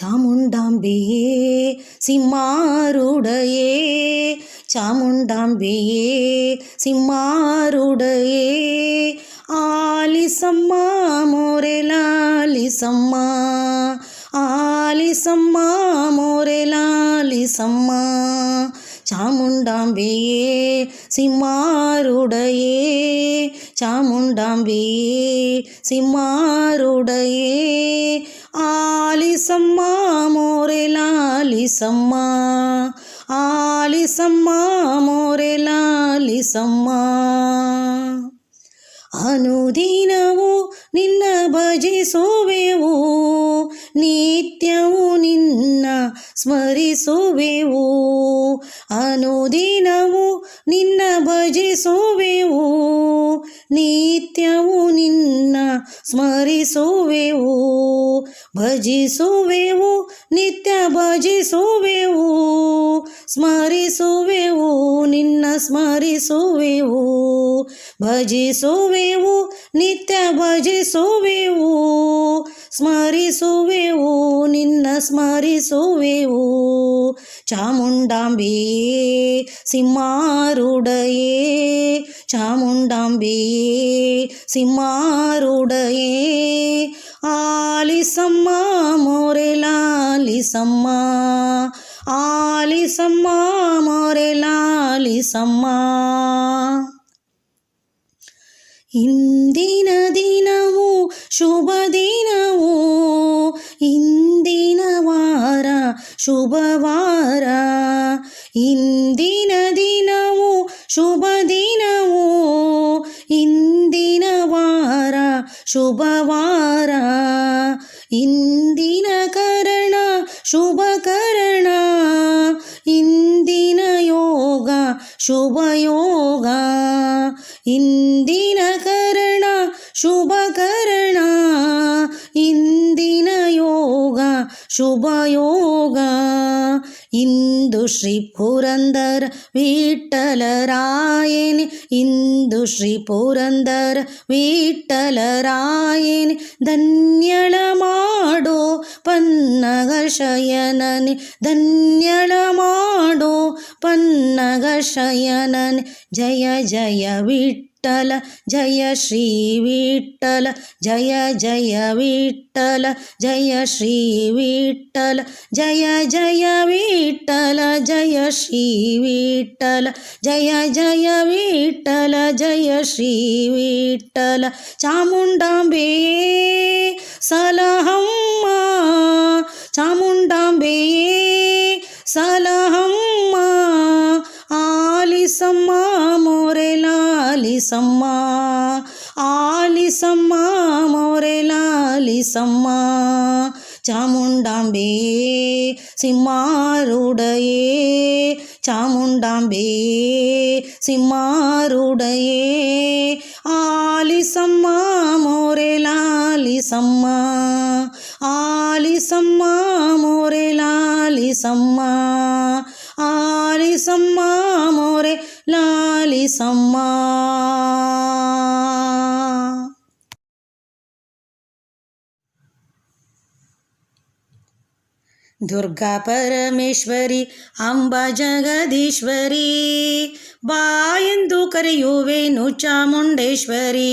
சாமுண்டாம்பியே சிம்மாருடையே. சாமுண்டாம்பியே சிம்மாருடையே. ஆலிசம்மா மோரெலாலிசம்மா ஆலிசம்மா. மோரெலாலிசம்மா ಚಾಮುಂಡಾಂಬೆಯೇ ಸಿಂಹಾರೂಢಯೇ ಚಾಮುಂಡಾಂಬೆಯೇ ಸಿಂಹಾರೂಢಯೇ. ಆಲಿಸಮ್ಮ ಮೋರೆಲಾಲಿಸಮ್ಮ ಆಲಿಸಮ್ಮ ಮೋರೆಲಾಲಿಸಮ್ಮ ಅನುದಿನವೂ ನಿನ್ನ ಭಜಿಸುವೆವು ನಿತ್ಯವೂ ನಿನ್ನ ಸ್ಮರಿಸುವೆವು. ಅನುದಿನವೂ ನಿನ್ನ ಭಜಿಸುವೆವು. ನಿತ್ಯವೂ ನಿನ್ನ ಸ್ಮರಿಸುವೆವು. ಭಜಿಸುವೆವು, ನಿತ್ಯ ಭಜಿಸುವೆವು. ಸ್ಮರಿಸುವೆವು, ನಿನ್ನ ಸ್ಮರಿಸುವೆವು. ಭಜಿಸುವೆವು, ನಿತ್ಯ ಭಜಿಸುವೆವು. ಸ್ಮರಿಸುವೆವು ನಿನ್ನ ಸ್ಮರಿಸುವೆವು ಚಾಮುಂಡಾಂಬೆಯೇ ಸಿಂಹಾರೂಢಯೇ ಚಾಮುಂಡಾಂಬೆಯೇ ಸಿಂಹಾರೂಢಯೇ ಆಲಿಸಮ್ಮ ಮೋರೆಲಾಲಿಸಮ್ಮ ಆಲಿಸಮ್ಮ ಮೋರೆಲಾಲಿಸಮ್ಮ ಇಂದಿನ ದಿನವು ಶುಭ ದಿನವು ಶುಭವಾರ ಇಂದಿನ ದಿನವು ಶುಭ ದಿನವು ಇಂದಿನ ವಾರ ಶುಭವಾರ ಇಂದಿನ ಕರಣ ಶುಭ ಕರಣ ಇಂದಿನ ಯೋಗ ಶುಭ ಯೋಗ ಇಂದಿನ ಕರಣ ಶುಭ ಕರಣ ಇಂದಿನ ಯೋಗ ಶುಭ ಯೋಗ ಇಂದು ಶ್ರೀ ಪುರಂದರ ವಿಠಲರಾಯನಿ ಇಂದು ಶ್ರೀ ಪುರಂದರ ವಿಠಲರಾಯನಿ ಧನ್ಯಳ ಮಾಡೋ ಪನ್ನಗ ಶಯನನೆ ಧನ್ಯಳ ಮಾಡೋ பன்னகஷயனன் ஜய ஜய விட்டல. ஜய ஸ்ரீ விட்டல. ஜய ஜய விட்டல. ஜய ஸ்ரீ விட்டல. ஜய ஜய விட்டல. ஜய ஸ்ரீ விட்டல. ஜய ஜய விட்டல. ஜய ஸ்ரீ விட்டல. சாமுண்டாம்பே சலஹம்மா. சாமுண்டாம்பே சலா లాలిసమ్మా ఆలిసమ్మా మోరే లాలిసమ్మా சாமுண்டாம்பே சிம்மாருடையே சாமுண்டாம்பே சிம்மாருடையே. ஆலிசம்மா மோரே லாலிசம்மா. ஆலிசம்மா மோரே லாலிசம்மா. ஆலிசம்மா மோரே லா সম্মান ದುರ್ಗಾ ಪರಮೇಶ್ವರಿ, ಅಂಬ ಜಗದೀಶ್ವರಿ, ಬಾ ಎಂದು ಕರೆಯುವೆನು ಚಾಮುಂಡೇಶ್ವರಿ,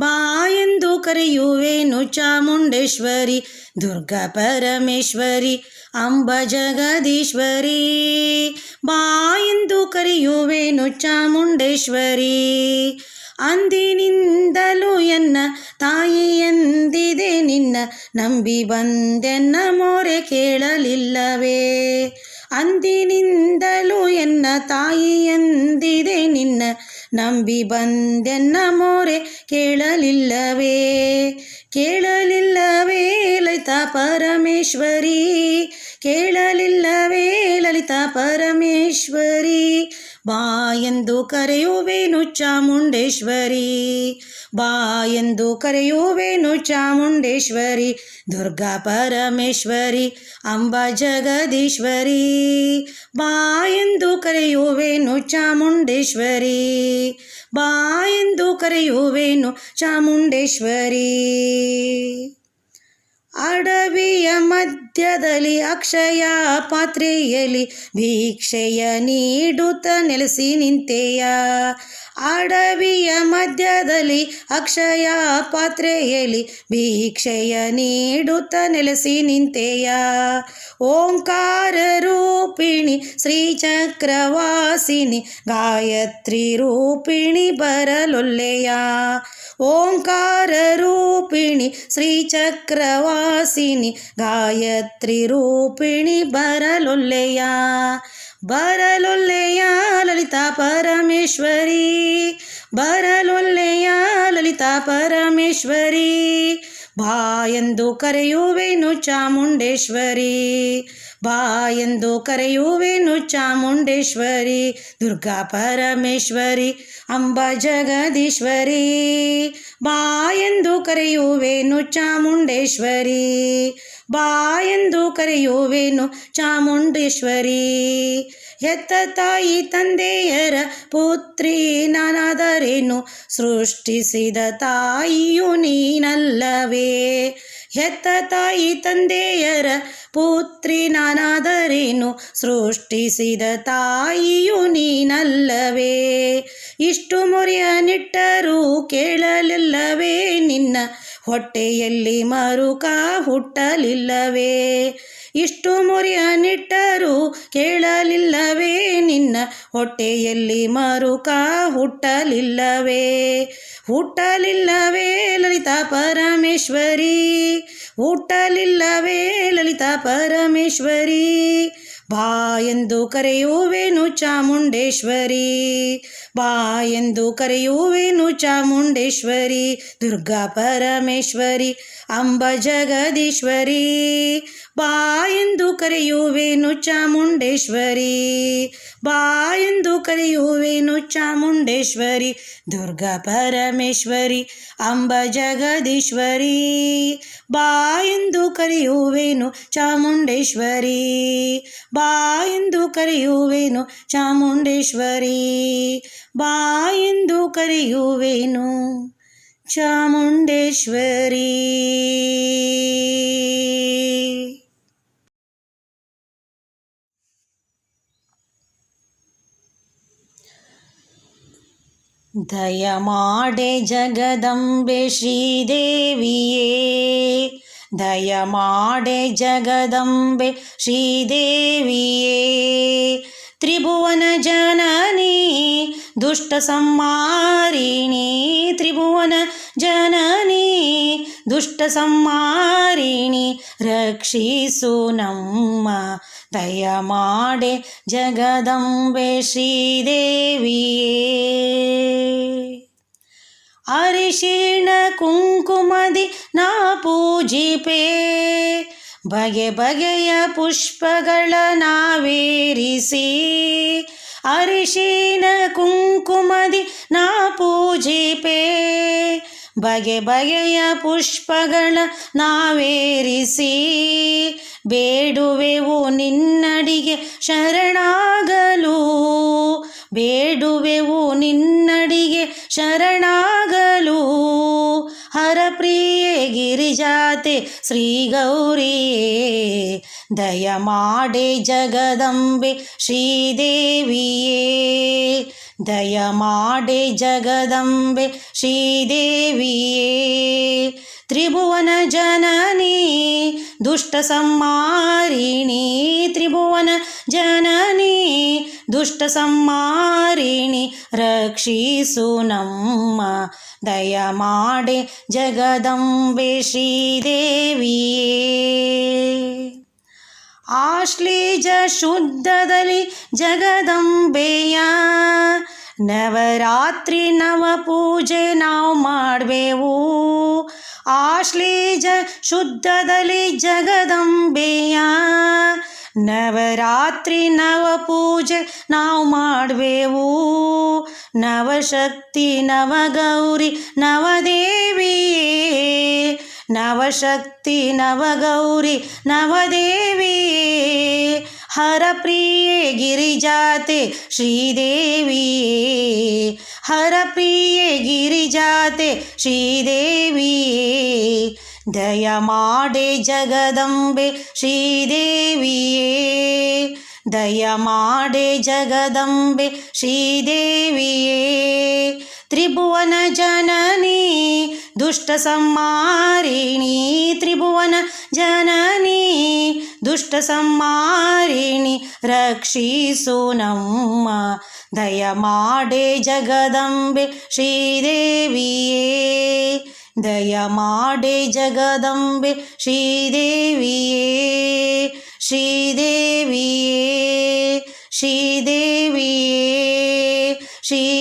ಬಾ ಎಂದು ಕರೆಯುವೆನು ಚಾಮುಂಡೇಶ್ವರಿ, ದುರ್ಗಾ ಪರಮೇಶ್ವರಿ, ಅಂಬ ಜಗದೀಶ್ವರಿ, ಬಾ ಎಂದು ಕರೆಯುವೆನು ಚಾಮುಂಡೇಶ್ವರಿ. ಅಂದಿನಿಂದಲೂ ಎನ್ನ ತಾಯಿ ಎಂದಿದೆ ನಿನ್ನ ನಂಬಿ ಬಂದೆನ್ನ ಮೊರೆ ಕೇಳಲಿಲ್ಲವೇ. ಅಂದಿನಿಂದಲೂ ಎನ್ನ ತಾಯಿ ಎಂದಿದೆ ನಿನ್ನ ನಂಬಿ ಬಂದೆನ್ನ ಮೋರೆ ಕೇಳಲಿಲ್ಲವೇ. ಕೇಳಲಿಲ್ಲವೇ ಲಲಿತಾ ಪರಮೇಶ್ವರಿ. ಕೇಳಲಿಲ್ಲವೇ ಲಲಿತಾ ಪರಮೇಶ್ವರಿ. ಬಾ ಎಂದು ಕರೆಯುವೆನು ಚಾಮುಂಡೇಶ್ವರಿ. ಬಾ ಎಂದು ಕರೆಯುವೆನು ಚಾಮುಂಡೇಶ್ವರಿ. ದುರ್ಗಾ ಪರಮೇಶ್ವರಿ, ಅಂಬ ಜಗದೀಶ್ವರಿ. ಬಾ ಎಂದು ಕರೆಯುವೆನು ಚಾಮುಂಡೇಶ್ವರಿ. ಬಾ ಎಂದು ಕರೆಯುವೆನು ಚಾಮುಂಡೇಶ್ವರಿ. ಅಡವಿಯ ಮಧ್ಯದಲ್ಲಿ ಅಕ್ಷಯ ಪಾತ್ರೆಯಲ್ಲಿ ಭೀಕ್ಷೆಯ ನೀಡುತ್ತ ನೆಲೆಸಿ ನಿಂತೆಯ. ಅಡವಿಯ ಮಧ್ಯದಲ್ಲಿ ಅಕ್ಷಯ ಪಾತ್ರೆಯಲ್ಲಿ ಭೀಕ್ಷೆಯ ನೀಡುತ್ತ ನೆಲೆಸಿ ನಿಂತೆಯ. ಓಂಕಾರ ರೂಪಿಣಿ, ಶ್ರೀಚಕ್ರವಾಸಿನಿ, ಗಾಯತ್ರಿ ರೂಪಿಣಿ ಬರಲೊಲ್ಲೆಯ. ಓಂಕಾರ ರೂಪಿಣಿ ಶ್ರೀಚಕ್ರವಾಸಿನಿ ಗಾಯತ್ರಿ ರೂಪಿಣಿ ಬರಲೊಲ್ಲೆಯ ಬರಲೊಲ್ಲೆಯ ಲಲಿತಾ ಪರಮೇಶ್ವರಿ ಬರಲೊಲ್ಲೆಯ ಲಲಿತಾ ಪರಮೇಶ್ವರಿ ಬಾ ಎಂದು ಕರೆಯುವೆನು ಚಾಮುಂಡೇಶ್ವರಿ ಬಾ ಎಂದು ಕರೆಯುವೆನು ಚಾಮುಂಡೇಶ್ವರಿ, ದುರ್ಗಾ ಪರಮೇಶ್ವರಿ, ಅಂಬ ಜಗದೀಶ್ವರಿ. ಬಾ ಎಂದು ಕರೆಯುವೆನು ಚಾಮುಂಡೇಶ್ವರಿ, ಬಾ ಎಂದು ಕರೆಯುವೆನು ಚಾಮುಂಡೇಶ್ವರಿ. ಹೆತ್ತ ತಾಯಿ ತಂದೆಯರ ಪುತ್ರಿ ನಾನಾದರೇನು ಸೃಷ್ಟಿಸಿದ ತಾಯಿಯು ನೀನಲ್ಲವೇ? ಹೆತ್ತ ತಾಯಿ ತಂದೆಯರ ಪುತ್ರಿ ನಾನಾದರೇನು ಸೃಷ್ಟಿಸಿದ ತಾಯಿಯು ನೀನಲ್ಲವೇ? ಇಷ್ಟು ಮೊರೆಯ ನಿಟ್ಟರೂ ಕೇಳಲಿಲ್ಲವೇ? ನಿನ್ನ ಹೊಟ್ಟೆಯಲ್ಲಿ ಮರುಕ ಹುಟ್ಟಲಿಲ್ಲವೇ? ಇಷ್ಟು ಮೊರೆಯ ನಿಟ್ಟರು ಕೇಳಲಿಲ್ಲವೇ. ನಿನ್ನ ಹೊಟ್ಟೆಯಲ್ಲಿ ಮರುಕ ಹುಟ್ಟಲಿಲ್ಲವೇ. ಹುಟ್ಟಲಿಲ್ಲವೇ ಲಲಿತಾ ಪರಮೇಶ್ವರಿ. ಹುಟ್ಟಲಿಲ್ಲವೇ ಲಲಿತಾ ಪರಮೇಶ್ವರಿ. ಬಾ ಎಂದು ಕರೆಯುವೆನು ಚಾಮುಂಡೇಶ್ವರಿ. ಬಾ ಎಂದು ಕರೆಯುವೆನು ಚಾಮುಂಡೇಶ್ವರಿ. ದುರ್ಗಾ ಪರಮೇಶ್ವರಿ. ಅಂಬ ಜಗದೀಶ್ವರಿ, ಬಾ ಎಂದು ಕರೆಯುವೆನು ಚಾಮುಂಡೇಶ್ವರಿ, ಬಾ ಎಂದು ಕರೆಯುವೆನು ಚಾಮುಂಡೇಶ್ವರಿ, ದುರ್ಗಾ ಪರಮೇಶ್ವರಿ, ಅಂಬ ಜಗದೀಶ್ವರಿ, ಬಾ ಎಂದು ಕರೆಯುವೆನು ಚಾಮುಂಡೇಶ್ವರಿ, ಬಾ ಎಂದು ಕರೆಯುವೆನು ಚಾಮುಂಡೇಶ್ವರಿ, ಬಾ ಎಂದು ಕರೆಯುವೆನು ചാമുണ്ടേശ്വരി ദയമാടെ ജഗദംബെ ശ്രീദേവിയേ ദയമാടെ ജഗദംബെ ശ്രീദേവിയേ त्रिभुवनजननी दुष्टसंहारिणी त्रिभुवनजननी दुष्टसंहारिणी रक्षिसु नम्म दयमाडे जगदम्बे श्रीदेवि न पूजिपे ಬಗೆ ಬಗೆಯ ಪುಷ್ಪಗಳ ನಾವೇರಿಸಿ, ಅರಿಶಿನ ಕುಂಕುಮದಿ ನಾ ಪೂಜಿಪೆ. ಬಗೆ ಬಗೆಯ ಪುಷ್ಪಗಳ ನಾವೇರಿಸಿ, ಬೇಡುವೆವು ನಿನ್ನಡಿಗೆ ಶರಣಾಗಲು. ಬೇಡುವೆವು ನಿನ್ನಡಿಗೆ ಶರಣಾಗಲು. ಹರಪ್ರಿಯೆ ಗಿರಿಜಾತೆ ಶ್ರೀ ಗೌರಿಯೇ ದಯಮಾಡೆ ಜಗದಂಬೆ ಶ್ರೀದೇವಿಯೇ. ದಯಮಾಡೆ ಜಗದಂಬೆ ಶ್ರೀದೇವಿಯೇ. ತ್ರಿಭುವನ ಜನನಿ ದುಷ್ಟ ಸಂಹಾರಿಣಿ ತ್ರಿಭುವನ ಜನನಿ ದುಷ್ಟ ಸಂಹಾರಿಣಿ ರಕ್ಷಿಸು ನಮ್ಮ ದಯಮಾಡೆ ಜಗದಂಬೆ ಶ್ರೀದೇವಿಯೇ ಆಶ್ಲೀಜ ಶುದ್ಧದಲ್ಲಿ ಜಗದಂಬೆಯ ನವರಾತ್ರಿ ನವ ಪೂಜೆ ನಾವು ಮಾಡುವೆವು ಆಶ್ಲೀಜ ಶುದ್ಧದಲ್ಲಿ ಜಗದಂಬೆಯ. ನವರಾತ್ರಿ ನವ ಪೂಜೆ ನಾವು ಮಾಡುವೆವು. ನವಶಕ್ತಿ ನವಗೌರಿ ನವದೇವಿಯೇ. ನವಶಕ್ತಿ ನವಗೌರಿ ನವದೇವಿಯೇ. हरप्रिये गिरिजाते श्रीदेवी। हरप्रिये गिरिजाते श्रीदेवी। दयमाडे जगदम्बे श्रीदेव दयमाडे जगदम्बे श्रीदेव त्रिभुवनजननी दुष्टसम्मारिणि त्रिभुवनजननी दुष्टसंहारिणि रक्षिसोनं दयमाडे जगदम्बे श्रीदेवे दयमाडे जगदम्बे श्रीदेवे श्रीदेव श्रीदेव श्री